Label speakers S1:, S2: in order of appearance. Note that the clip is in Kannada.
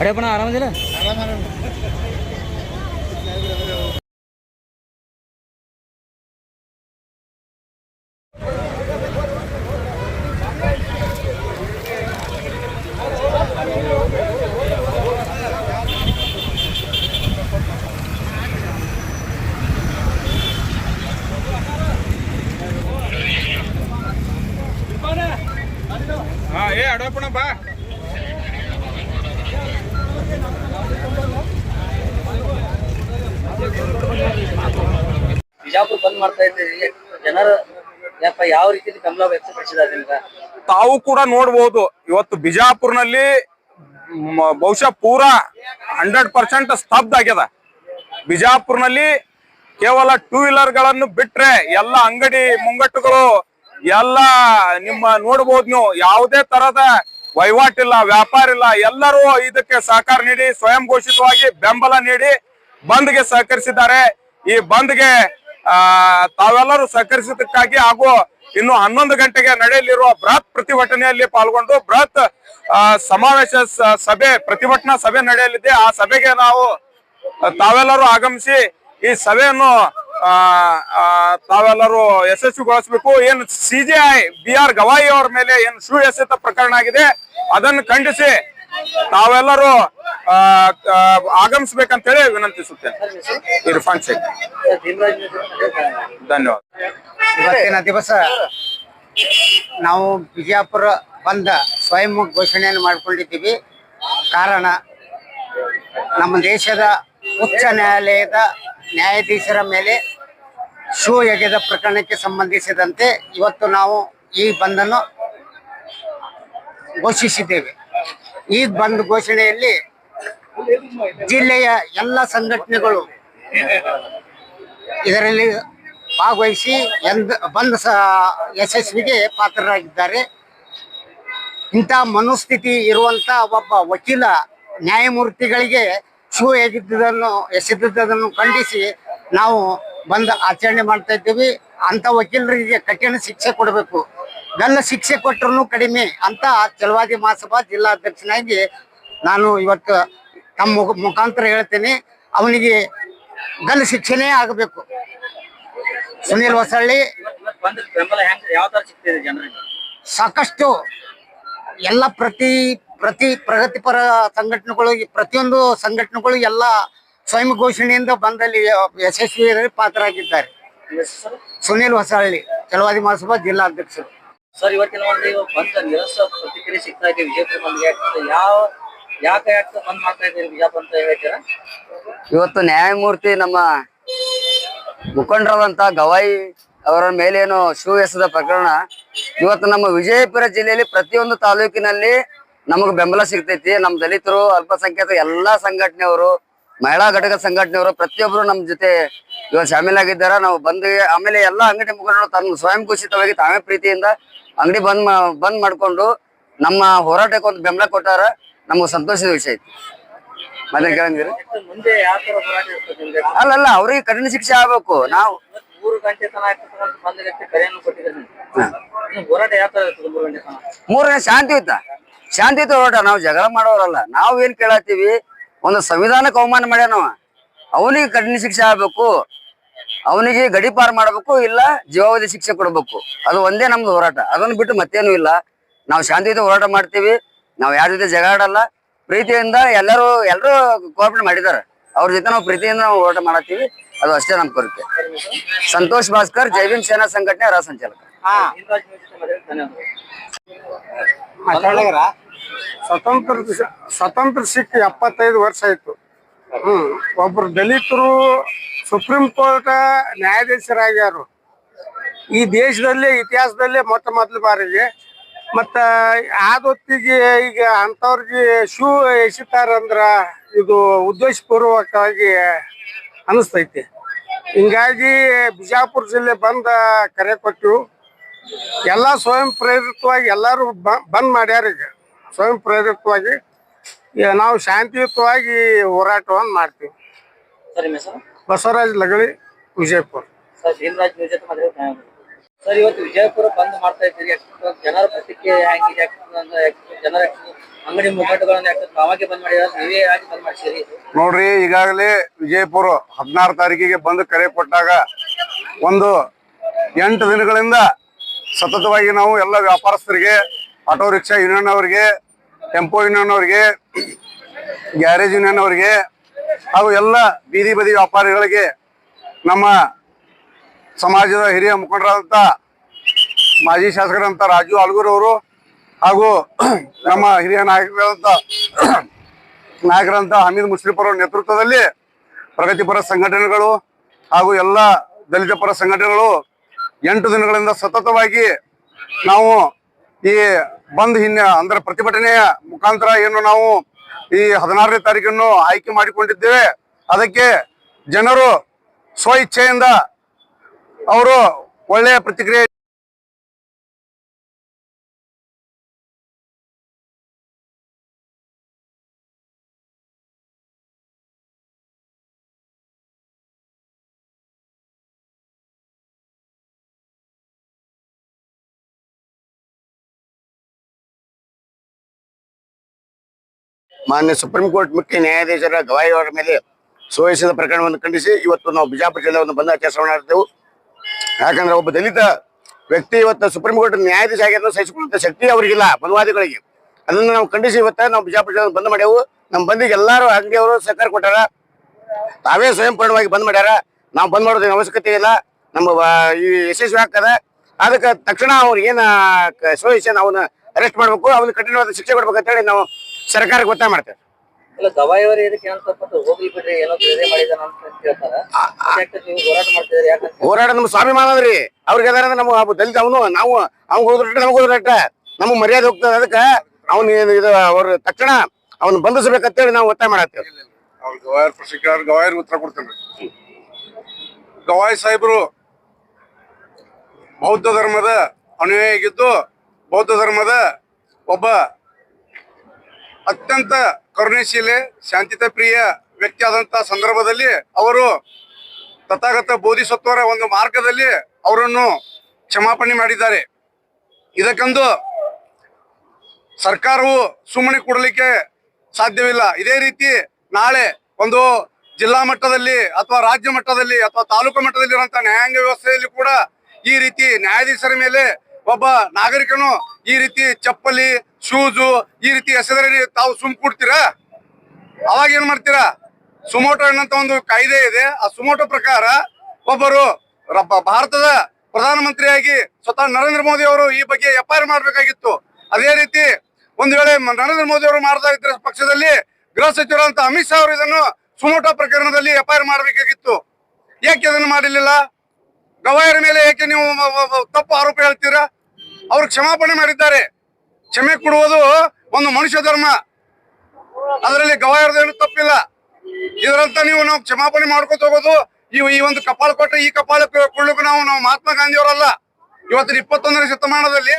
S1: ಅಡೆಯಪ್ಪಣ ಆರಾಮದಿಲ್ಲ
S2: ಹಾ ಏ ಅಡೋಪಣ ಬಾ.
S3: ಬಿಜಾಪುರ ಬಂದ್ ಮಾಡ್ತಾ ಇದ್ದೀವಿ. ಜನರ ಯಪ್ಪ ಯಾವ ರೀತಿ ಬೆಂಬಲ ವ್ಯಕ್ತಪಡಿಸಿದ್ದಾರೆ
S2: ತಾವು ಕೂಡ ನೋಡಬಹುದು ಇವತ್ತು ಬಿಜಾಪುರ್ನಲ್ಲಿ ಬಹುಶಃ ಪೂರಾ ಹಂಡ್ರೆಡ್ ಪರ್ಸೆಂಟ್ ಸ್ತಬ್ಧ ಆಗ್ಯದ. ಬಿಜಾಪುರ್ನಲ್ಲಿ ಕೇವಲ ಟೂ ವೀಲರ್ಗಳನ್ನು ಬಿಟ್ರೆ ಎಲ್ಲ ಅಂಗಡಿ ಮುಂಗಟ್ಟುಗಳು ಎಲ್ಲ ನಿಮ್ಮ ನೋಡ್ಬೋದು ನೀವು, ಯಾವುದೇ ತರದ ವಹಿವಾಟಿಲ್ಲ ವ್ಯಾಪಾರ ಇಲ್ಲ, ಎಲ್ಲರೂ ಇದಕ್ಕೆ ಸಹಕಾರ ನೀಡಿ, ಸ್ವಯಂ ಘೋಷಿತವಾಗಿ ಬೆಂಬಲ ನೀಡಿ ಬಂದ್ಗೆ ಸಹಕರಿಸಿದ್ದಾರೆ. ಈ ಬಂದ್ಗೆ, ಆ, ತಾವೆಲ್ಲರೂ ಸಹಕರಿಸಿದ್ದಕ್ಕಾಗಿ ಹಾಗೂ ಇನ್ನು ಹನ್ನೊಂದು ಗಂಟೆಗೆ ನಡೆಯಲಿರುವ ಬೃಹತ್ ಪ್ರತಿಭಟನೆಯಲ್ಲಿ ಪಾಲ್ಗೊಂಡು ಬೃಹತ್ ಸಮಾವೇಶ ಸಭೆ, ಪ್ರತಿಭಟನಾ ಸಭೆ ನಡೆಯಲಿದೆ. ಆ ಸಭೆಗೆ ನಾವು ತಾವೆಲ್ಲರೂ ಆಗಮಿಸಿ ಈ ಸಭೆಯನ್ನು ತಾವೆಲ್ಲರೂ ಯಶಸ್ವಿಗೊಳಿಸಬೇಕು. ಏನು ಸಿಜಿಐ ಬಿ ಆರ್ ಗವಾಯಿ ಅವರ ಮೇಲೆ ಏನು ಶೂ ಎಸೆತ ಪ್ರಕರಣ ಆಗಿದೆ ಅದನ್ನು ಖಂಡಿಸಿ ತಾವೆಲ್ಲರೂ ಆ, ಹೇಳಿ ವಿನಂತಿಸುತ್ತೇನೆ. ಇರ್ಫಾನ್ ಶೇಖ್. ಧನ್ಯವಾದ.
S4: ಇವತ್ತಿನ ದಿವಸ ನಾವು ಬಿಜಾಪುರ ಬಂದ ಸ್ವಯಂ ಘೋಷಣೆಯನ್ನು ಮಾಡಿಕೊಂಡಿದ್ದೀವಿ. ಕಾರಣ ನಮ್ಮ ದೇಶದ ಉಚ್ಚ ನ್ಯಾಯಾಲಯದ ನ್ಯಾಯಾಧೀಶರ ಮೇಲೆ ಶೂ ಎಗೆದ ಪ್ರಕರಣಕ್ಕೆ ಸಂಬಂಧಿಸಿದಂತೆ ಇವತ್ತು ನಾವು ಈ ಬಂದನ್ನು ಘೋಷಿಸಿದ್ದೇವೆ. ಈ ಬಂದ್ ಘೋಷಣೆಯಲ್ಲಿ ಜಿಲ್ಲೆಯ ಎಲ್ಲ ಸಂಘಟನೆಗಳು ಇದರಲ್ಲಿ ಭಾಗವಹಿಸಿ ಎಂದ ಬಂದ್ ಯಶಸ್ವಿಗೆ ಪಾತ್ರರಾಗಿದ್ದಾರೆ. ಇಂಥ ಮನೋಸ್ಥಿತಿ ಇರುವಂತ ಒಬ್ಬ ವಕೀಲ ನ್ಯಾಯಮೂರ್ತಿಗಳಿಗೆ ಶೂ ಹೇಗಿದ್ದನ್ನು ಎಸೆದಿದ್ದನ್ನು ಖಂಡಿಸಿ ನಾವು ಬಂದ ಆಚರಣೆ ಮಾಡ್ತಾ ಇದ್ದೀವಿ. ಅಂತ ವಕೀಲರಿಗೆ ಕಠಿಣ ಶಿಕ್ಷೆ ಕೊಡಬೇಕು. ಗಲ್ಲ ಶಿಕ್ಷೆ ಕೊಟ್ಟರು ಕಡಿಮೆ ಅಂತ ಚಲವಾದಿ ಮಹಾಸಭಾ ಜಿಲ್ಲಾಧ್ಯಕ್ಷನಾಗಿ ನಾನು ಇವತ್ತು ತಮ್ಮ ಮುಖ- ಮುಖಾಂತರ ಹೇಳ್ತೇನೆ. ಅವನಿಗೆ ಗಲ್ಲ ಶಿಕ್ಷೆನೇ ಆಗಬೇಕು. ಸುನೀಲ್ ಹೊಸಳ್ಳಿ ಸಾಕಷ್ಟು ಎಲ್ಲ ಪ್ರತಿ ಪ್ರತಿ ಪ್ರಗತಿಪರ ಸಂಘಟನೆಗಳು ಪ್ರತಿಯೊಂದು ಸಂಘಟನೆಗಳು ಎಲ್ಲ ಸ್ವಯಂ ಘೋಷಣೆಯಿಂದ ಬಂದಲ್ಲಿ ಯಶಸ್ವಿಯಲ್ಲಿ ಪಾತ್ರರಾಗಿದ್ದಾರೆ? ಸುನೀಲ್ ಹೊಸಹಳ್ಳಿ ಚಲವಾದಿ ಮಹಾಸಭಾ ಜಿಲ್ಲಾಧ್ಯಕ್ಷರು
S3: ಸರ್ ಇವತ್ತಿನ ಒಂದು ಬಂದ ನಿರಸ ಪ್ರತಿಕ್ರಿಯೆ ಸಿಗ್ತಾ ಇದೆ ವಿಜಯಪುರ ಬಂದ್ಗೆ ಯಾವ ಯಾಕೆ ಯಾಕೆ ಬಂದ್ ಮಾಡ್ತಾ ಇದ್ದೀರಿ ಬಿಜಾಪುರ ಅಂತ ಹೇಳ್ತೀರಾ?
S5: ಇವತ್ತು ನ್ಯಾಯಮೂರ್ತಿ ನಮ್ಮ ಮುಖಂಡರಾದಂತ ಗವಾಯಿ ಅವರ ಮೇಲೇನು ಶೂ ಎಸದ ಪ್ರಕರಣ ಇವತ್ತು ನಮ್ಮ ವಿಜಯಪುರ ಜಿಲ್ಲೆಯಲ್ಲಿ ಪ್ರತಿಯೊಂದು ತಾಲೂಕಿನಲ್ಲಿ ನಮಗೆ ಬೆಂಬಲ ಸಿಗ್ತೈತಿ. ನಮ್ಮ ದಲಿತರು ಅಲ್ಪಸಂಖ್ಯಾತ ಎಲ್ಲಾ ಸಂಘಟನೆಯವರು ಮಹಿಳಾ ಘಟಕ ಸಂಘಟನೆಯವರು ಪ್ರತಿಯೊಬ್ಬರು ನಮ್ ಜೊತೆ ಇವಾಗ ಶಾಮೀಲ್ ಆಗಿದ್ದಾರ ನಾವು ಬಂದ್ ಆಮೇಲೆ ಎಲ್ಲಾ ಅಂಗಡಿ ಮುಖಂಡರು ತನ್ನ ಸ್ವಯಂ ಘೋಷಿತವಾಗಿ ತಾವೇ ಪ್ರೀತಿಯಿಂದ ಅಂಗಡಿ ಬಂದ್ ಬಂದ್ ಮಾಡ್ಕೊಂಡು ನಮ್ಮ ಹೋರಾಟಕ್ಕೆ ಒಂದು ಬೆಂಬಲ ಕೊಟ್ಟಾರ. ನಮಗ್ ಸಂತೋಷದ ವಿಷಯ ಐತಿ. ಮತ್ತೆ ಕೇಳಂಗಿರಿ
S3: ಅಲ್ಲ
S5: ಅಲ್ಲ ಅವ್ರಿಗೆ ಕಠಿಣ ಶಿಕ್ಷೆ ಆಗ್ಬೇಕು. ನಾವು ಮೂರನೇ ಶಾಂತಿಯುತ ಶಾಂತಿಯುತ ಹೋರಾಟ ನಾವು ಜಗಳ ಮಾಡೋರಲ್ಲ. ನಾವು ಏನ್ ಕೇಳತ್ತೀವಿ? ಒಂದು ಸಂವಿಧಾನಕ್ಕೆ ಅವಮಾನ ಮಾಡ್ಯಾನವ. ಅವನಿಗೆ ಕಠಿಣ ಶಿಕ್ಷೆ ಆಗ್ಬೇಕು. ಅವನಿಗೆ ಗಡಿಪಾರ ಮಾಡ್ಬೇಕು ಇಲ್ಲ ಜೀವಾವಧಿ ಶಿಕ್ಷೆ ಕೊಡ್ಬೇಕು. ಅದು ಒಂದೇ ನಮ್ದು ಹೋರಾಟ. ಅದನ್ನ ಬಿಟ್ಟು ಮತ್ತೇನು ಇಲ್ಲ. ನಾವು ಶಾಂತಿಯುತ ಹೋರಾಟ ಮಾಡ್ತೀವಿ. ನಾವು ಯಾರ ಜೊತೆ ಜಗಾಡಲ್ಲ ಆಡಲ್ಲ. ಪ್ರೀತಿಯಿಂದ ಎಲ್ಲರೂ ಎಲ್ಲರೂ ಕೋಆಪರೇಟ್ ಮಾಡಿದ್ದಾರೆ. ಅವ್ರ ಜೊತೆ ನಾವು ಪ್ರೀತಿಯಿಂದ ನಾವು ಹೋರಾಟ ಮಾಡತ್ತೀವಿ. ಅದು ಅಷ್ಟೇ ನಮ್ಮ ಕೋರಿಕೆ. ಸಂತೋಷ್ ಭಾಸ್ಕರ್ ಜೈವಿನ್ ಸೇನಾ ಸಂಘಟನೆ ರಾಜ ಸಂಚಾಲಕ.
S6: ಸ್ವತಂತ್ರ ಸ್ವತಂತ್ರ ಸಿಕ್ಕ ಎಪ್ಪತ್ತೈದು ವರ್ಷ ಆಯ್ತು. ಹ್ಮ್. ಒಬ್ರು ದಲಿತರು ಸುಪ್ರೀಂ ಕೋರ್ಟ್ ನ್ಯಾಯಾಧೀಶರಾಗ್ಯಾರು. ಈ ದೇಶದಲ್ಲೇ, ಇತಿಹಾಸದಲ್ಲೇ ಮೊಟ್ಟ ಮೊದಲ ಬಾರಿಗೆ. ಮತ್ತ ಆದೊತ್ತಿಗೆ ಈಗ ಅಂತವ್ರಿಗೆ ಶೂ ಎಸಿತಾರಂದ್ರ ಇದು ಉದ್ದೇಶಪೂರ್ವಕವಾಗಿ ಅನಿಸ್ತೈತಿ. ಹಿಂಗಾಗಿ ಬಿಜಾಪುರ ಜಿಲ್ಲೆ ಬಂದ ಕರೆ ಕೊಟ್ಟು ಎಲ್ಲ ಸ್ವಯಂ ಪ್ರೇರಿತವಾಗಿ ಎಲ್ಲರೂ ಬಂದ್ ಮಾಡ್ಯಾರ ಈಗ. ಸ್ವಯಂ ಪ್ರೇರಿತವಾಗಿ ನಾವು ಶಾಂತಿಯುತವಾಗಿ ಹೋರಾಟವನ್ನು ಮಾಡ್ತೀವಿ.
S3: ಸರ್ ನಿಮ್ಮ
S6: ಬಸವರಾಜ್ ಲಗಳಿ ವಿಜಯಪುರ.
S3: ಸರ್ ಭೀಮರಾಜ್ ಧನ್ಯವಾದಗಳು ಸರ್ ಇವತ್ತು ವಿಜಯಪುರ ಬಂದ್ ಮಾಡ್ತಾ ಇದ್ದೀರಿ ಜನರ ಪ್ರತಿಕ್ರಿಯೆ ಹೆಂಗಿದೆ ಜನರ ಅಂಗಡಿ ಮುಗ್ಗಟ್ಟುಗಳನ್ನ ತಾವಾಗೆ ಬಂದ್ ಮಾಡಿದ್ರೆ ನೀವೇ ಯಾಕೆ ಬಂದ್ ಮಾಡ್ತೀರಿ
S6: ನೋಡ್ರಿ ಈಗಾಗಲೇ ವಿಜಯಪುರ ಹದಿನಾರು ತಾರೀಕಿಗೆ ಬಂದ್ ಕರೆ ಕೊಟ್ಟಾಗ ಒಂದು ಎಂಟು ದಿನಗಳಿಂದ ಸತತವಾಗಿ ನಾವು ಎಲ್ಲ ವ್ಯಾಪಾರಸ್ಥರಿಗೆ ಆಟೋ ರಿಕ್ಷಾ ಯೂನಿಯನ್ ಅವರಿಗೆ ಟೆಂಪೋ ಯೂನಿಯನ್ ಅವರಿಗೆ ಗ್ಯಾರೇಜ್ ಯೂನಿಯನ್ ಅವರಿಗೆ ಹಾಗೂ ಎಲ್ಲ ಬೀದಿ ಬದಿ ವ್ಯಾಪಾರಿಗಳಿಗೆ ನಮ್ಮ ಸಮಾಜದ ಹಿರಿಯ ಮುಖಂಡರಾದಂಥ ಮಾಜಿ ಶಾಸಕರಂತ ರಾಜು ಆಲ್ಗೂರ್ ಅವರು ಹಾಗೂ ನಮ್ಮ ಹಿರಿಯ ನಾಯಕರಾದಂಥ ನಾಯಕರಂಥ ಹಮೀದ್ ಮುಶ್ರೀಫ್ ಅವರ ನೇತೃತ್ವದಲ್ಲಿ ಪ್ರಗತಿಪರ ಸಂಘಟನೆಗಳು ಹಾಗೂ ಎಲ್ಲ ದಲಿತ ಪರ ಸಂಘಟನೆಗಳು ಎಂಟು ದಿನಗಳಿಂದ ಸತತವಾಗಿ ನಾವು ಈ ಬಂದ್ ಹಿನ್ನ ಅಂದ್ರೆ ಪ್ರತಿಭಟನೆಯ ಮುಖಾಂತರ ಏನು ನಾವು ಈ ಹದಿನಾರನೇ ತಾರೀಕನ್ನು ಆಯ್ಕೆ ಮಾಡಿಕೊಂಡಿದ್ದೇವೆ. ಅದಕ್ಕೆ ಜನರು ಸ್ವ ಇಚ್ಛೆಯಿಂದ ಅವರು ಒಳ್ಳೆಯ ಪ್ರತಿಕ್ರಿಯೆ
S7: ಮಾನ್ಯ ಸುಪ್ರೀಂ ಕೋರ್ಟ್ ಮುಖ್ಯ ನ್ಯಾಯಾಧೀಶರ ಗವಾಯಿ ಅವರ ಮೇಲೆ ಸೋಯಿಸಿದ ಪ್ರಕರಣವನ್ನು ಖಂಡಿಸಿ ಇವತ್ತು ನಾವು ಬಿಜಾಪುರ ಜಿಲ್ಲೆಯನ್ನು ಬಂದ ಆಚರಣೆ ಮಾಡ್ತೇವೆ ಯಾಕಂದ್ರೆ ಒಬ್ಬ ದಲಿತ ವ್ಯಕ್ತಿ ಇವತ್ತು ಸುಪ್ರೀಂ ಕೋರ್ಟ್ ನ್ಯಾಯಾಧೀಶ ಆಗಿರೋದು ಸಹಿಸಿಕೊಳ್ಳುವಂತ ಶಕ್ತಿ ಅವರಿಗಿಲ್ಲ, ಬಲವಾದಿಗಳಿಗೆ. ಅದನ್ನು ನಾವು ಖಂಡಿಸಿ ಇವತ್ತ ನಾವು ಬಿಜಾಪುರ ಜಿಲ್ಲೆ ಬಂದ್ ಮಾಡ್ಯವು. ನಮ್ಮ ಬಂದಿಗೆ ಎಲ್ಲರೂ ಅಂಗಡಿಯವರು ಸರ್ಕಾರ ಕೊಟ್ಟಾರ. ತಾವೇ ಸ್ವಯಂಪೂರ್ಣವಾಗಿ ಬಂದ್ ಮಾಡ್ಯಾರ. ನಾವು ಬಂದ್ ಮಾಡೋದ್ರ ಅವಶ್ಯಕತೆ ಇಲ್ಲ. ನಮ್ಮ ಈ ಯಶಸ್ವಿ ಆಗ್ತದೆ. ಅದಕ್ಕೆ ತಕ್ಷಣ ಅವ್ರು ಏನ ಸೋಯಿಸಿ ಅವನ್ನ ಅರೆಸ್ಟ್ ಮಾಡ್ಬೇಕು. ಅವ್ನಿಗೆ ಕಠಿಣವಾದ ಶಿಕ್ಷೆ ಕೊಡ್ಬೇಕು ಅಂತೇಳಿ ನಾವು ಸರ್ಕಾರಕ್ಕೆ ಗೊತ್ತಾ ಮಾಡ್ತೇವೆ.
S3: ಇಲ್ಲ ಗವಾಯಿಯವರು ಇದಕ್ಕೆ ಏನಂತ ಸ್ವಲ್ಪ ಹೋಗ್ಲಿ ಬಿಡ್ರಿ ಏನೋ ಬೇರೆ ಮಾಡಿದಾನ ಅಂತ ಹೇಳ್ತಾರ ನೀವು ಹೋರಾಟ ಮಾಡ್ತಿದ್ರಿ ಯಾಕಂತ
S7: ಹೋರಾಟ ನಮ್ಮ ಸ್ವಾಭಿಮಾನ ಅದ್ರಿ ಅವ್ರಿಗೆ ಅದಾರ ನಮ್ಮ ದಲಿತ ಅವನು ನಾವು ಅವ್ನು ಹೋದ್ರಟ್ಟ ನಮ್ಗೆ ಹೋದ್ರಟ್ಟ ನಮ್ಮ ಮರ್ಯಾದೆ ಹೋಗ್ತದೆ. ಅದಕ್ಕೆ ಅವ್ನ ಇದು ಅವ್ರ ತಕ್ಷಣ ಅವ್ನ ಬಂಧಿಸ್ಬೇಕಂತೇಳಿ ನಾವು ಒತ್ತಾಯ ಮಾಡತ್ತೇವೆ.
S6: ಅವ್ರು ಗವಾಯರ್ ಪ್ರಶ್ನೆ ಗವಾಯರ್ ಉತ್ತರ ಕೊಡ್ತೇನೆ ಗವಾಯ್ ಸಾಹೇಬರು ಬೌದ್ಧ ಧರ್ಮದ ಅನುಯಾಯಿಗಿದ್ದು ಬೌದ್ಧ ಧರ್ಮದ ಒಬ್ಬ ಅತ್ಯಂತ ಕರುಣಶೀಲೆ ಶಾಂತಿತ ಪ್ರಿಯ ವ್ಯಕ್ತಿ ಆದಂತಹ ಸಂದರ್ಭದಲ್ಲಿ ಅವರು ತಥಾಗತ ಬೋಧಿಸತ್ವರ ಒಂದು ಮಾರ್ಗದಲ್ಲಿ ಅವರನ್ನು ಕ್ಷಮಾಪಣೆ ಮಾಡಿದ್ದಾರೆ. ಇದಕ್ಕೊಂದು ಸರ್ಕಾರವು ಸುಮ್ಮನೆ ಕೊಡಲಿಕ್ಕೆ ಸಾಧ್ಯವಿಲ್ಲ. ಇದೇ ರೀತಿ ನಾಳೆ ಒಂದು ಜಿಲ್ಲಾ ಮಟ್ಟದಲ್ಲಿ ಅಥವಾ ರಾಜ್ಯ ಮಟ್ಟದಲ್ಲಿ ಅಥವಾ ತಾಲೂಕು ಮಟ್ಟದಲ್ಲಿ ಇರುವಂತಹ ನ್ಯಾಯಾಂಗ ವ್ಯವಸ್ಥೆಯಲ್ಲಿ ಕೂಡ ಈ ರೀತಿ ನ್ಯಾಯಾಧೀಶರ ಮೇಲೆ ಒಬ್ಬ ನಾಗರಿಕನು ಈ ರೀತಿ ಚಪ್ಪಲಿ ಶೂಸು ಈ ರೀತಿ ಎಸೆದ್ರೆ ತಾವು ಸುಮ್ ಕೊಡ್ತೀರಾ? ಅವಾಗ ಏನ್ ಮಾಡ್ತೀರಾ? ಸುಮೋಟೋ ಅನ್ನಂತ ಒಂದು ಕಾಯ್ದೆ ಇದೆ. ಆ ಸುಮೋಟೋ ಪ್ರಕಾರ ಒಬ್ಬರು ಭಾರತದ ಪ್ರಧಾನಮಂತ್ರಿಯಾಗಿ ಸ್ವತಃ ನರೇಂದ್ರ ಮೋದಿ ಅವರು ಈ ಬಗ್ಗೆ ಎಫ್ ಐ ಮಾಡಬೇಕಾಗಿತ್ತು. ಅದೇ ರೀತಿ ಒಂದು ವೇಳೆ ನರೇಂದ್ರ ಮೋದಿ ಅವರು ಮಾಡ್ತಾ ಇದ್ರ ಪಕ್ಷದಲ್ಲಿ ಗೃಹ ಸಚಿವರಾದಂತ ಅಮಿತ್ ಶಾ ಅವರು ಇದನ್ನು ಸುಮೋಟೋ ಪ್ರಕರಣದಲ್ಲಿ ಎಫ್ ಮಾಡಬೇಕಾಗಿತ್ತು. ಯಾಕೆ ಅದನ್ನು ಮಾಡಲಿಲ್ಲ ಗವಾಯರ ಮೇಲೆ ಏಕೆ ನೀವು ತಪ್ಪು ಆರೋಪ ಹೇಳ್ತೀರಾ? ಅವರು ಕ್ಷಮಾಪಣೆ ಮಾಡಿದ್ದಾರೆ. ಕ್ಷಮೆ ಕೊಡುವುದು ಒಂದು ಮನುಷ್ಯ ಧರ್ಮ. ಅದರಲ್ಲಿ ಗವಾಯರದೇನು ತಪ್ಪಿಲ್ಲ. ಇದರಂತ ನೀವು ನಾವು ಕ್ಷಮಾಪಣೆ ಮಾಡ್ಕೊತ ಹೋಗೋದು, ನೀವು ಈ ಒಂದು ಕಪಾಳ ಕೊಟ್ಟರೆ ಈ ಕಪಾಳ ಕೊಡ್ಲಿಕ್ಕೆ ನಾವು ನಾವು ಮಹಾತ್ಮ ಗಾಂಧಿ ಅವರಲ್ಲ ಇವತ್ತಿನ ಇಪ್ಪತ್ತೊಂದನೇ ಶತಮಾನದಲ್ಲಿ